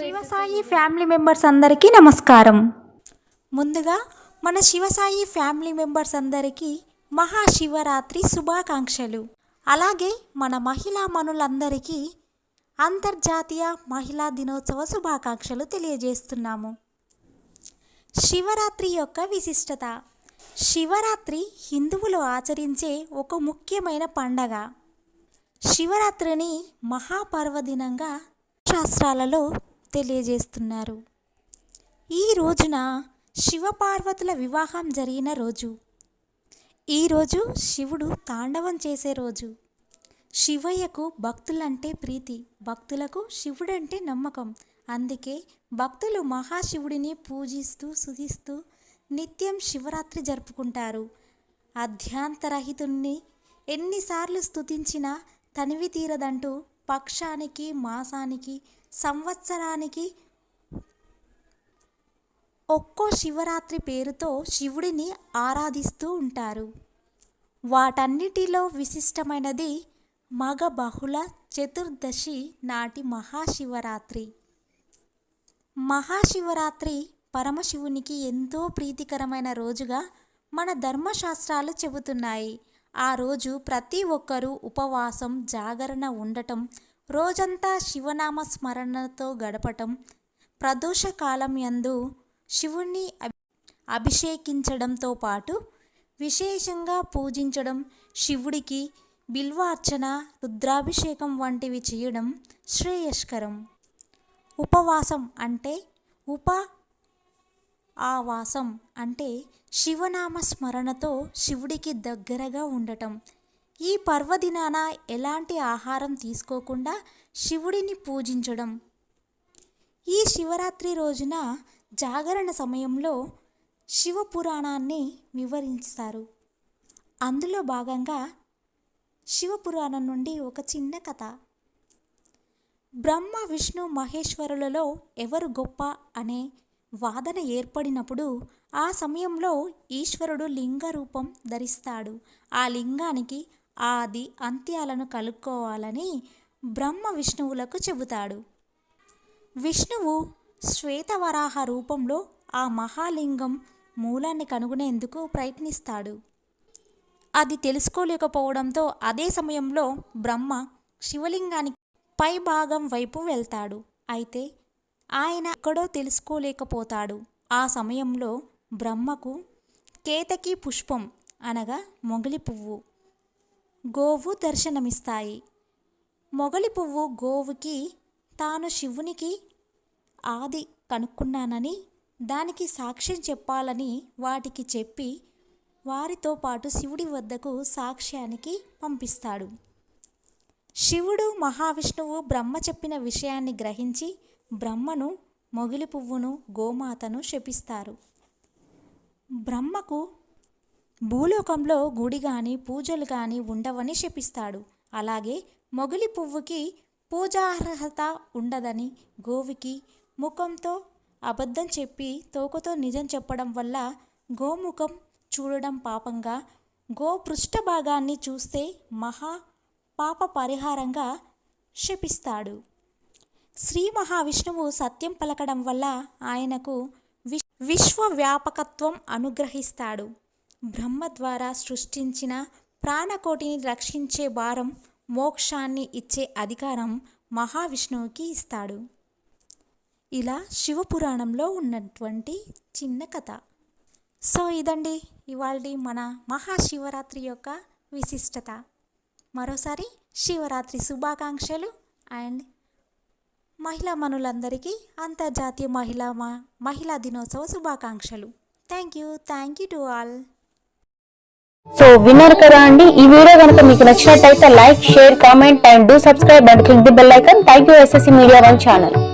Shivasai family members అందరికీ నమస్కారం. ముందుగా మన శివసాయి ఫ్యామిలీ మెంబర్స్ అందరికీ మహాశివరాత్రి శుభాకాంక్షలు. అలాగే మన మహిళా మనులందరికీ అంతర్జాతీయ మహిళా దినోత్సవ శుభాకాంక్షలు తెలియజేస్తున్నాము. శివరాత్రి యొక్క విశిష్టత. శివరాత్రి హిందువులు ఆచరించే ఒక ముఖ్యమైన పండగ. శివరాత్రిని మహాపర్వదినంగా శాస్త్రాలలో తెలియజేస్తున్నారు. ఈ రోజున శివపార్వతుల వివాహం జరిగిన రోజు. ఈరోజు శివుడు తాండవం చేసే రోజు. శివయ్యకు భక్తులంటే ప్రీతి భక్తులకు శివుడంటే నమ్మకం. అందుకే భక్తులు మహాశివుడిని పూజిస్తూ సుధిస్తూ నిత్యం శివరాత్రి జరుపుకుంటారు. అధ్యాంతరహితుణ్ణి ఎన్నిసార్లు స్తుతించినా తనివి తీరదంటూ పక్షానికి మాసానికి సంవత్సరానికి ఒక్కో శివరాత్రి పేరుతో శివుడిని ఆరాధిస్తూ ఉంటారు. వాటన్నిటిలో విశిష్టమైనది మగ బహుళ చతుర్దశి నాటి మహాశివరాత్రి. మహాశివరాత్రి పరమశివునికి ఎంతో ప్రీతికరమైన రోజుగా మన ధర్మశాస్త్రాలు చెబుతున్నాయి. ఆ రోజు ప్రతి ఒక్కరూ ఉపవాసం జాగరణ ఉండటం రోజంతా శివనామ స్మరణతో గడపటం ప్రదోషకాలం యందు శివుణ్ణి అభిషేకించడంతో పాటు విశేషంగా పూజించడం శివుడికి బిల్వార్చన రుద్రాభిషేకం వంటివి చేయడం శ్రేయస్కరం. ఉపవాసం అంటే ఉప ఆవాసం అంటే శివనామ స్మరణతో శివుడికి దగ్గరగా ఉండటం. ఈ పర్వదినాన ఎలాంటి ఆహారం తీసుకోకుండా శివుడిని పూజించడం. ఈ శివరాత్రి రోజున జాగరణ సమయంలో శివపురాణాన్ని వివరిస్తారు. అందులో భాగంగా శివపురాణం నుండి ఒక చిన్న కథ. బ్రహ్మ విష్ణు మహేశ్వరులలో ఎవరు గొప్ప అనే వాదన ఏర్పడినప్పుడు ఆ సమయంలో ఈశ్వరుడు లింగ రూపం ధరిస్తాడు. ఆ లింగానికి ఆది అంత్యాలను కలుక్కోవాలని బ్రహ్మ విష్ణువులకు చెబుతాడు. విష్ణువు శ్వేతవరాహ రూపంలో ఆ మహాలింగం మూలాన్ని కనుగొనేందుకు ప్రయత్నిస్తాడు. అది తెలుసుకోలేకపోవడంతో అదే సమయంలో బ్రహ్మ శివలింగానికి పై భాగం వైపు వెళ్తాడు. అయితే ఆయన ఎక్కడో తెలుసుకోలేకపోతాడు. ఆ సమయంలో బ్రహ్మకు కేతకి పుష్పం అనగా మొగలి పువ్వు గోవు దర్శనమిస్తాయి. మొగలి పువ్వు గోవుకి తాను శివునికి ఆది కనుక్కున్నానని దానికి సాక్ష్యం చెప్పాలని వాటికి చెప్పి వారితో పాటు శివుడి వద్దకు సాక్ష్యానికి పంపిస్తాడు. శివుడు మహావిష్ణువు బ్రహ్మ చెప్పిన విషయాన్ని గ్రహించి బ్రహ్మను మొగిలి పువ్వును గోమాతను శపిస్తారు. బ్రహ్మకు భూలోకంలో గుడి కానీ పూజలు కానీ ఉండవని శపిస్తాడు. అలాగే మొగిలి పువ్వుకి పూజార్హత ఉండదని గోవికి ముఖంతో అబద్ధం చెప్పి తోకతో నిజం చెప్పడం వల్ల గోముఖం చూడడం పాపంగా గో పృష్ఠ భాగాన్ని చూస్తే మహా పాప పరిహారంగా శపిస్తాడు. శ్రీ మహావిష్ణువు సత్యం పలకడం వల్ల ఆయనకు విశ్ విశ్వవ్యాపకత్వం అనుగ్రహిస్తాడు. బ్రహ్మ ద్వారా సృష్టించిన ప్రాణకోటిని రక్షించే భారం మోక్షాన్ని ఇచ్చే అధికారం మహావిష్ణువుకి ఇస్తాడు. ఇలా శివపురాణంలో ఉన్నటువంటి చిన్న కథ. సో ఇదండి ఇవాళ మన మహాశివరాత్రి యొక్క విశిష్టత. మరోసారి శివరాత్రి శుభాకాంక్షలు అండ్ మహిళా మనులందరికీ అంతర్జాతీయ మహిళా మ- మహిళా దినోత్సవ శుభాకాంక్షలు. Thank you thank you to all. So విన్నారు కదా అండి ఈ వీడియో కనుక మీకు నచ్చినట్టయితే like share comment and do subscribe and click the bell icon. Thank you SSC media one channel.